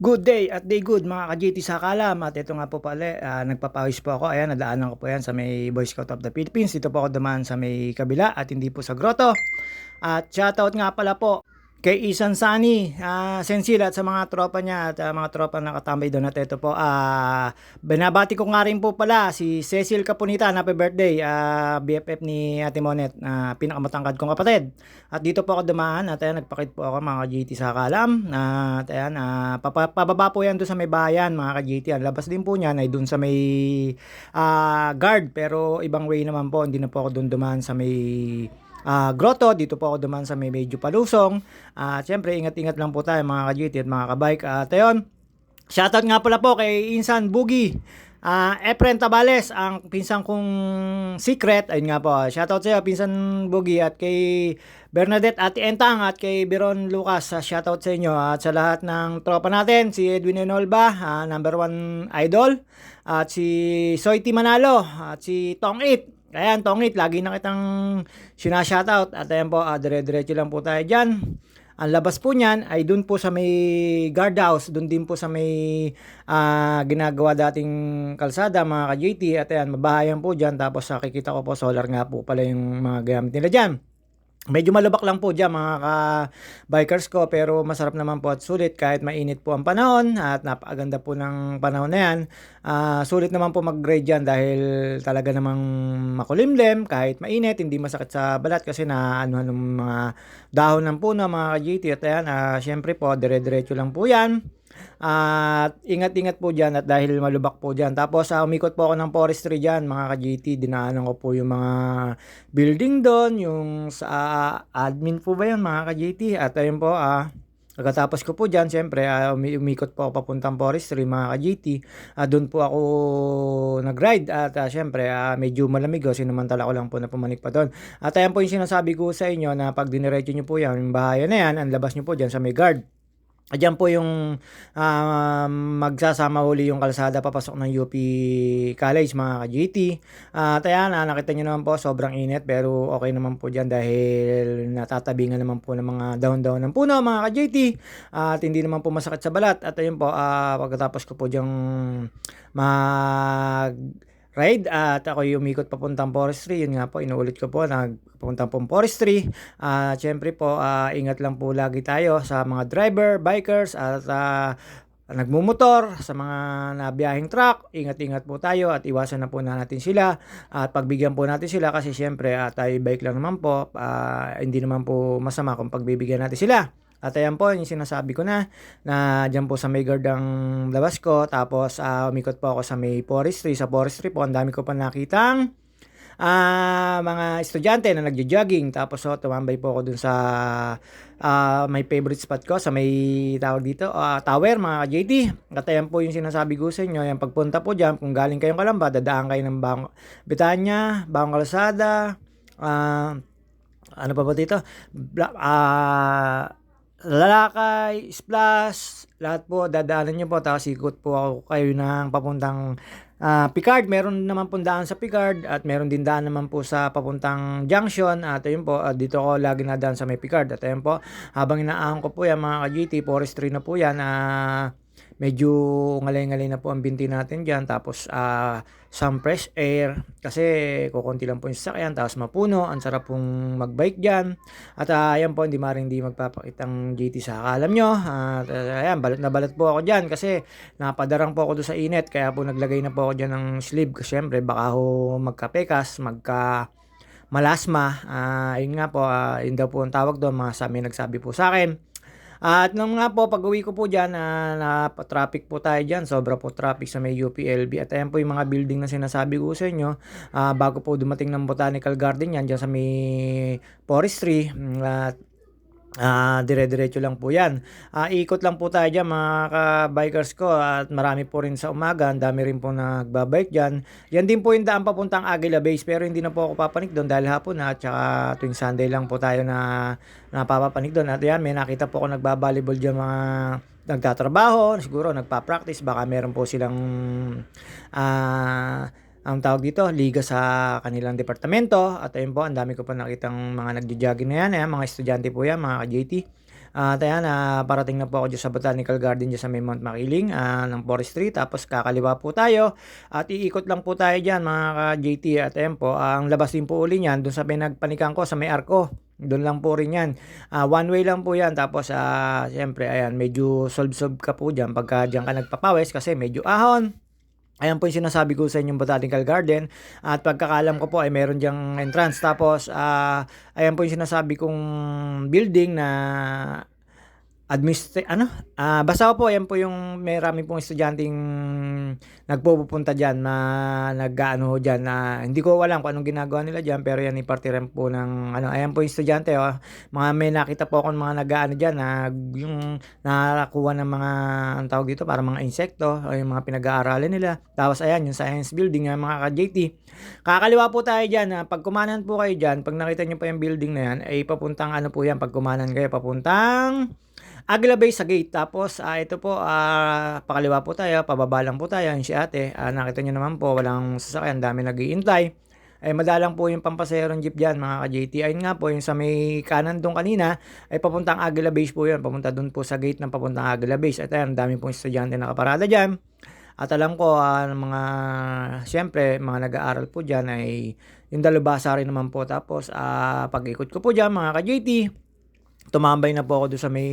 Good day at day good mga ka-GT sa kalam. At ito nga po pala ah, nagpapawis po ako. Ayan nadaanan ko po yan sa may Boy Scout of the Philippines. Dito po ako dumaan sa may kabila at hindi po sa grotto. At shoutout nga pala po kay Isan Sani, ah Sensil at sa mga tropa niya at ah, mga tropa na katambay doon at ito po ah binabati ko nga rin po pala si Cecil Caponita happy birthday ah BFF ni Ate Monet na pinakamatangkad kong kapatid. At dito po ako dumaan at ayan nagpakit po ako mga GT sa kalam at ayan ah, papa- pababa po yan doon sa may bayan mga ka-GT ang labas din po niyan ay doon sa may ah, guard. Pero ibang way naman po hindi na po ako doon dumaan sa may ah, grotto. Dito po ako duman sa may medyo palusong. At syempre, ingat-ingat lang po tayo mga ka-GT at mga ka-bike. At ayun, shoutout nga pala po kay Insan Boogie. Ah, Efren Tabales, ang pinsan kong secret. Ayun nga po, shoutout sa iyo, pinsan Boogie at kay Bernadette Ate Entang at kay Biron Lucas. Ah, shoutout sa inyo at sa lahat ng tropa natin, si Edwin Enolba, ah, number one idol, at si Soiti Manalo, at si Tong It. Ayan, Tongit, lagi na kitang sinashoutout. At ayan po, ah, dire-diretso lang po tayo dyan. Ang labas po niyan ay dun po sa may guardhouse, dun din po sa may ah, ginagawa dating kalsada, mga ka-JT. At ayan, mabahayan po dyan. Tapos nakikita ko po, solar nga po pala yung mga gamit nila dyan. Medyo malubak lang po dyan mga ka-bikers ko pero masarap naman po at sulit kahit mainit po ang panahon at napakaganda po ng panahon na yan. Ah, sulit naman po mag-ride dyan dahil talaga namang makulimlim kahit mainit, hindi masakit sa balat kasi na ano ng mga dahon ng puno mga ka-GT at ayan, ah, syempre po dire-diretso lang po yan. At ingat-ingat po dyan at dahil malubak po dyan. Tapos uh, umikot po ako ng forestry dyan mga ka-GT. Dinaanan ko po yung mga building doon, yung sa ah, admin po ba yan mga ka-GT. At ayun po, ah, Pagkatapos ko po dyan, syempre, umi- umikot po ako papuntang forestry, mga ka-GT. Ah, doon po ako nag-ride at ah, syempre, ah, medyo malamig o sinamantala ko lang po na pumanik pa doon. At ayan po yung sinasabi ko sa inyo na pag diniretso nyo po yan, yung bahayan na yan, ang labas nyo po dyan sa may guard. Diyan po yung ah, magsasama huli yung kalsada papasok ng UP College mga ka-GT. At ayan, ah, nakita nyo naman po sobrang init pero okay naman po dyan dahil natatabingan naman po ng mga down-down ng puno mga ka-GT. At hindi naman po masakit sa balat. At ayun po, ah, pagkatapos ko po dyang mag ride at ako yung umikot papuntang forestry. Yun nga po inuulit ko po nagpuntang pong forestry. At syempre po ah, ingat lang po lagi tayo sa mga driver, bikers at ah, nagmumotor sa mga nabiyahing truck. Ingat-ingat po tayo at iwasan na po na natin sila. At pagbigyan po natin sila kasi syempre ah, tayo bike lang naman po. Ah, hindi naman po masama kung pagbibigyan natin sila at ayan po, yung sinasabi ko na, na dyan po sa may guard ang labas ko. Tapos, ah, umikot po ako sa may forestry. Sa forestry po, ang dami ko pa nakitang ah mga estudyante na nagjo-jogging. Tapos, oh, tumambay po ako dun sa ah, may favorite spot ko, sa may tawag dito, ah, tower, mga JT. At ayan po yung sinasabi ko sa inyo. Yung pagpunta po dyan, kung galing kayong Kalamba, dadaan kayo ng Bang Bitanya, Bang Kalsada, ah, ano pa ba dito? Bla, ah, Lalakay, Splash, lahat po, dadaanan nyo po. Tapos ikot po ako kayo ng papuntang ah, Picard. Meron naman po daan sa Picard at meron din daan naman po sa papuntang Junction. At ayun po, ah, dito ko lagi na daan sa may Picard. At ayun po, habang inaahon ko po yan mga ka-GT, forestry na po yan. ah medyo ngalay-ngalay na po ang binti natin dyan. Tapos, ah some fresh air. Kasi, kukunti lang po yung sasakyan. Tapos, mapuno. Ang sarap pong magbike dyan. At, ah, ayan po, hindi maring hindi magpapakitang GT sa akalam nyo. At, ah, ayan, balat na balat po ako dyan. Kasi, napadarang po ako doon sa init. Kaya po, naglagay na po ako dyan ng sleeve. Kasi, syempre, baka ho magkapekas, magka malasma. Ah, yun nga po, ah, yun daw po ang tawag doon. Mga sabi nagsabi po sa akin. At nung nga po, pag uwi ko po dyan, na na-traffic po tayo dyan. Sobra po traffic sa may UPLB. At ayan po yung mga building na sinasabi ko sa inyo. Ah, bago po dumating ng Botanical Garden yan, dyan sa may forestry. Mm, At Ah, dire-diretso lang po 'yan. Ah, ikot lang po tayo diyan mga ka-bikers ko at marami po rin sa umaga, ang dami rin po nagbabike diyan. Yan din po yung daan papuntang Aguila Base pero hindi na po ako papanik doon dahil hapon na at saka tuwing Sunday lang po tayo na napapapanik doon. At yan, may nakita po ako nagba-volleyball diyan mga nagtatrabaho, siguro nagpa-practice, baka meron po silang ah ang tawag dito, liga sa kanilang departamento. At ayun po, ang dami ko pa nakitang mga nagjo-jogging na yan. Ayan, mga estudyante po yan, mga ka-JT. At ayan, ah, parating na po ako dyan sa Botanical Garden dyan sa may Mount Makiling ah, ng Forestry. Tapos kakaliwa po tayo at iikot lang po tayo dyan mga ka-JT at ayan po. ang labas din po uli niyan doon sa pinagpanikan ko sa may arko. Doon lang po rin yan. Ah, one way lang po yan. Tapos, ah, siyempre, ayan, medyo solve-solve ka po dyan pagka dyan ka nagpapawis kasi medyo ahon. Ayan po yung sinasabi ko sa inyong botanical garden. At pagkakalam ko po ay meron diyang entrance. Tapos, ah, ayan po yung sinasabi kong building na administra ano? Ah basta po yan po yung may rami pong estudyanteng nagpupunta diyan na nag-aano diyan na hindi ko alam kung anong ginagawa nila diyan pero yan iparte rin po ng ano ayan po yung estudyante oh. mga may nakita po akong mga nag-aano diyan na yung nakakuha ng mga ang tawag dito para mga insekto o yung mga pinag-aaralan nila. Tapos ayan yung science building ng mga ka-JT kakaliwa po tayo diyan na pag kumanan po kayo diyan pag nakita niyo pa yung building na yan ay papuntang ano po yan pag kumanan kayo papuntang Agila Bay sa gate. Tapos, ah, ito po, ah, pakaliwa po tayo, pababa lang po tayo. Yung si ate, ah, nakita nyo naman po, walang sasakyan, dami nag-iintay. Ay madalang po yung pampaserong jeep dyan mga ka-JT. Ayun nga po, yung sa may kanan doon kanina, ay papuntang Agila Base po yun. Papunta doon po sa gate ng papuntang Agila Base. At ayun, dami pong estudyante nakaparada dyan. At alam ko, ah, mga, siyempre, mga nag-aaral po dyan ay yung dalubasa rin naman po. Tapos, ah, pag-ikot ko po dyan mga ka-JT, tumambay na po ako doon sa may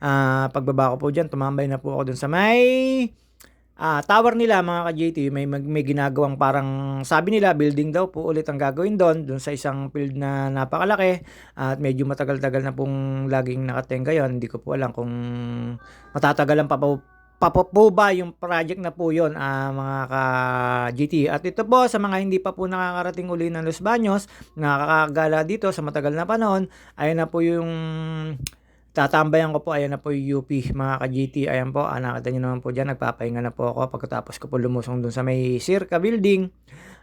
uh, pagbaba ko po diyan tumambay na po ako doon sa may uh, tower nila mga ka-JT may, may ginagawang parang sabi nila building daw po ulit ang gagawin doon doon sa isang field na napakalaki. At medyo matagal-tagal na pong laging nakatenga yon hindi ko po alam kung matatagalan pa po pa yung project na po yon uh, mga ka-GT. At ito po sa mga hindi pa po nakakarating uli ng Los Baños, nakakagala dito sa matagal na panahon, ayun na po yung tatambayan ko po, ayan na po yung UP mga ka-GT. Ayan po, ah, nakita nyo naman po dyan, nagpapahinga na po ako pagkatapos ko po lumusong dun sa may Circa building.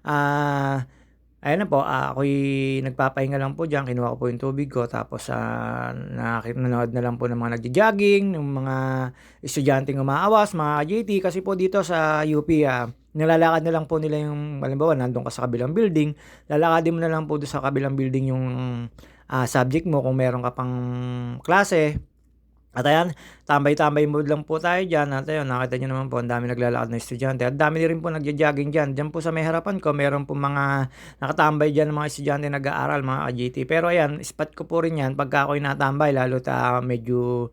Ah... Uh, Ayan na po, uh, ako'y nagpapahinga lang po diyan, kinuha ko po yung tubig ko, tapos uh, nanonood na lang po ng mga nagja-jogging, ng mga estudyanteng umaawas, mga JT, kasi po dito sa UP, uh, ah, nilalakad na lang po nila yung, halimbawa, nandun ka sa kabilang building, lalakadin mo na lang po doon sa kabilang building yung uh, subject mo kung meron ka pang klase, at ayan, tambay-tambay mood lang po tayo dyan. At ayun, nakita nyo naman po, ang dami naglalakad na estudyante. At dami rin po nagja-jogging dyan. Dyan po sa may harapan ko, meron po mga nakatambay dyan mga estudyante nag-aaral, mga ka-GT. Pero ayan, spot ko po rin yan pagka ako'y natambay, lalo ta medyo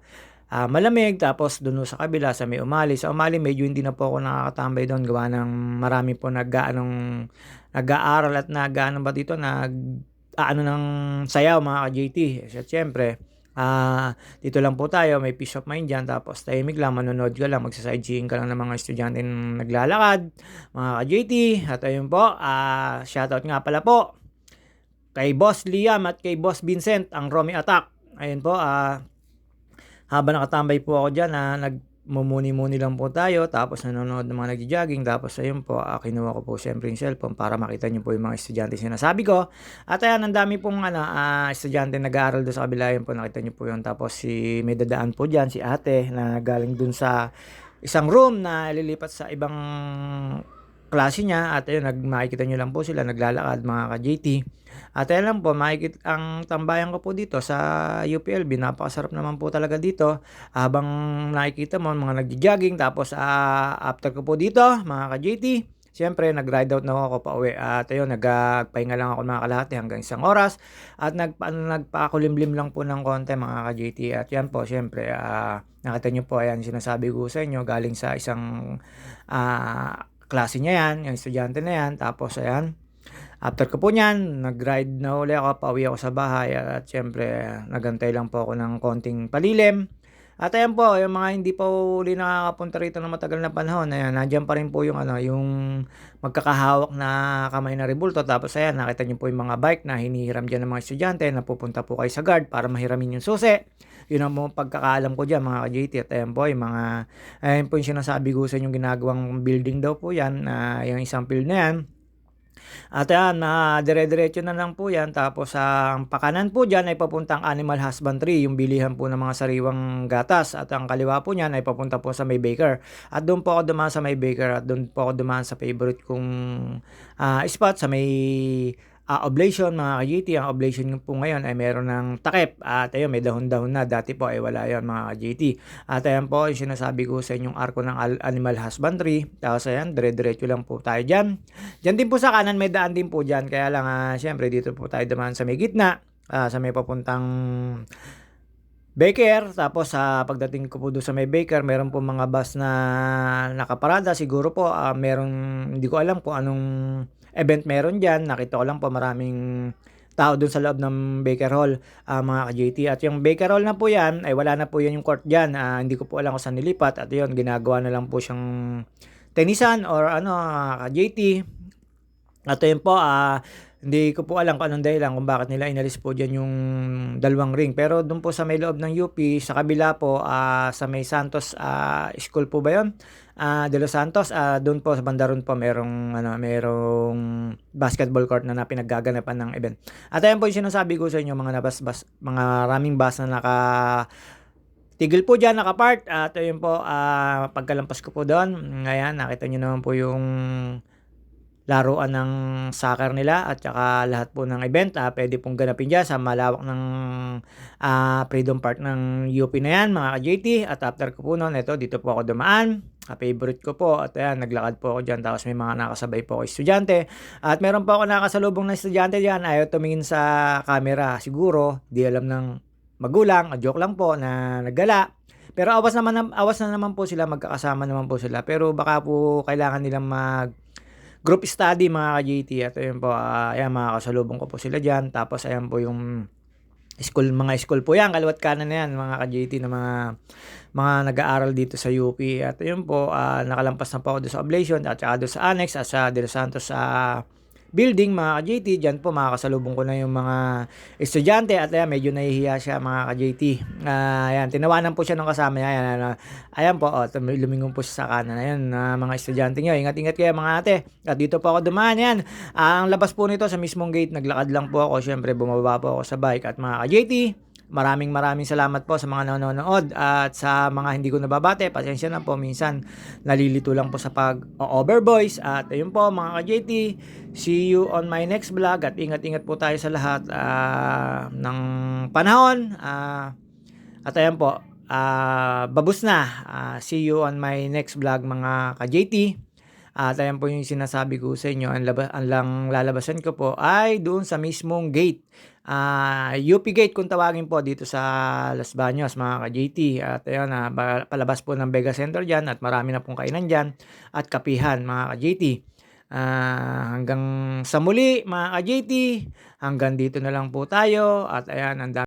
uh, malamig. Tapos doon sa kabila, sa may umali. Sa umali, medyo hindi na po ako nakakatambay doon. Gawa ng marami po nag-aanong nag-aaral at nag-ano ba dito, nag ano ng sayaw mga ka-JT. At syempre, Ah, dito lang po tayo, may peace of mind diyan tapos tahimik lang, manonood ka lang, magsa-sightseeing ka lang ng mga estudyante naglalakad, mga ka-JT. At ayun po, ah, shoutout nga pala po kay Boss Liam at kay Boss Vincent, ang Romy Attack. Ayun po, ah, habang nakatambay po ako diyan, ah, nag mumuni-muni lang po tayo tapos nanonood ng mga nagja-jogging tapos ayun po uh, kinuha ko po syempre yung cellphone para makita niyo po yung mga estudyante sinasabi ko. At ayan ang dami pong ano, uh, estudyante nag-aaral doon sa kabila yun po nakita niyo po yun. Tapos si may dadaan po dyan si ate na galing dun sa isang room na lilipat sa ibang klase niya at ayun nag makikita niyo lang po sila naglalakad mga ka-JT at ayun lang po makikita ang tambayan ko po dito sa UPLB napakasarap naman po talaga dito habang nakikita mo mga nagjo-jogging tapos uh, after ko po dito mga ka-JT Siyempre, nag-ride out na ako pa uwi. At ayun, nagpahinga lang ako mga kalahati hanggang isang oras. At nag, ano, nagpakulimlim lang po ng konti mga ka-JT. At yan po, siyempre, uh, nakita nyo po, ayan, sinasabi ko sa inyo, galing sa isang uh, klase niya yan, yung estudyante na yan. Tapos, ayan, after ko po niyan, nag-ride na uli ako, pauwi ako sa bahay. At syempre, nagantay lang po ako ng konting palilim. At ayan po, yung mga hindi pa uli nakakapunta rito ng matagal na panahon, ayan, nandiyan pa rin po yung, ano, yung magkakahawak na kamay na rebulto. Tapos ayan, nakita niyo po yung mga bike na hinihiram dyan ng mga estudyante na pupunta po kayo sa guard para mahiramin yung susi. Yun ang mga pagkakaalam ko dyan mga ka-JT. At yung mga, ayan po yung sinasabi ko sa inyong ginagawang building daw po yan, uh, yung isang field na yan. At yan, uh, dire-diretso na lang po yan. Tapos ang pakanan po dyan ay papuntang animal husbandry, yung bilihan po ng mga sariwang gatas. At ang kaliwa po niyan ay papunta po sa may baker. At doon po ako dumaan sa may baker at doon po ako dumaan sa favorite kong uh, spot sa may ah, oblation mga ka-GT. Ang oblation po ngayon ay meron ng takip at ayun may dahon-dahon na. Dati po ay wala yon mga ka-GT. At ayan po yung sinasabi ko sa inyong arko ng al- animal husbandry. Tapos ayan, dire-diretso lang po tayo dyan. Dyan din po sa kanan may daan din po dyan. Kaya lang ah, syempre dito po tayo dumaan sa may gitna. ah, sa may papuntang Baker, tapos sa pagdating ko po doon sa may Baker, meron po mga bus na nakaparada. Siguro po, ah, meron, hindi ko alam kung anong event meron dyan. Nakita ko lang po maraming tao doon sa loob ng Baker Hall, ah, mga ka-JT. At yung Baker Hall na po yan, ay wala na po yan yung court dyan. Ah, hindi ko po alam kung saan nilipat. At yun, ginagawa na lang po siyang tenisan or ano, ah, ka-JT. At yun po, ah, hindi ko po alam kung anong dahilan kung bakit nila inalis po dyan yung dalawang ring. Pero doon po sa may loob ng UP, sa kabila po, ah, sa may Santos ah, School po ba yun? Ah, De Los Santos, ah, doon po sa Bandaron po merong, ano, merong basketball court na, na pinaggaganapan ng event. At ayan po yung sinasabi ko sa inyo, mga nabas-bas, mga raming bus na naka Tigil po dyan, nakapark. At ayun po, ah, pagkalampas ko po doon, ngayon, nakita nyo naman po yung laruan ng soccer nila at saka lahat po ng event ah, pwede pong ganapin dyan sa malawak ng ah, Freedom Park ng UP na yan mga ka-JT at after ko po noon ito dito po ako dumaan. Ah, favorite ko po. At ayan naglakad po ako dyan. Tapos may mga nakasabay po ako estudyante. At meron po ako nakasalubong na estudyante dyan. Ayaw tumingin sa camera. Siguro di alam ng magulang. Joke lang po na naggala. Pero awas naman na- awas na naman po sila. Magkakasama naman po sila. Pero baka po kailangan nilang mag group study mga ka-JT at ayun po ah, ayan mga kasalubong ko po sila diyan tapos ayan po yung school mga school po. Yan kaliwat kanan na yan mga ka-JT na mga mga nag-aaral dito sa UP at ayun po ah, nakalampas na po ako doon sa Oblation at saka doon sa Annex at sa De Los Santos sa building mga ka-JT dyan po makakasalubong ko na yung mga estudyante. At ayan medyo nahihiya siya mga ka-JT Ah, ayan tinawanan po siya ng kasama niya. Ayan, ayan, ayan po oh, lumingon po siya sa kanan. Ayan ah, mga estudyante niyo ingat-ingat kayo mga ate. At dito po ako dumaan yan ang labas po nito sa mismong gate naglakad lang po ako. Syempre bumaba po ako sa bike. At mga ka-JT Maraming maraming salamat po sa mga nanonood at sa mga hindi ko nababate. Pasensya na po minsan nalilito lang po sa pag over voice at ayun po mga ka-JT. See you on my next vlog at ingat-ingat po tayo sa lahat ah, ng panahon. Ah, at ayan po, ah, babus na. Ah, see you on my next vlog mga ka-JT. At ayan po yung sinasabi ko sa inyo, ang, laba, ang lang lalabasan ko po ay doon sa mismong gate. Ah, UP gate kung tawagin po dito sa Las Baños mga ka-JT. At ayun, ah, ba- palabas po ng Vega Center dyan at marami na pong kainan dyan at kapihan mga ka-JT. Ah, hanggang sa muli mga ka-JT, hanggang dito na lang po tayo at ayan, ang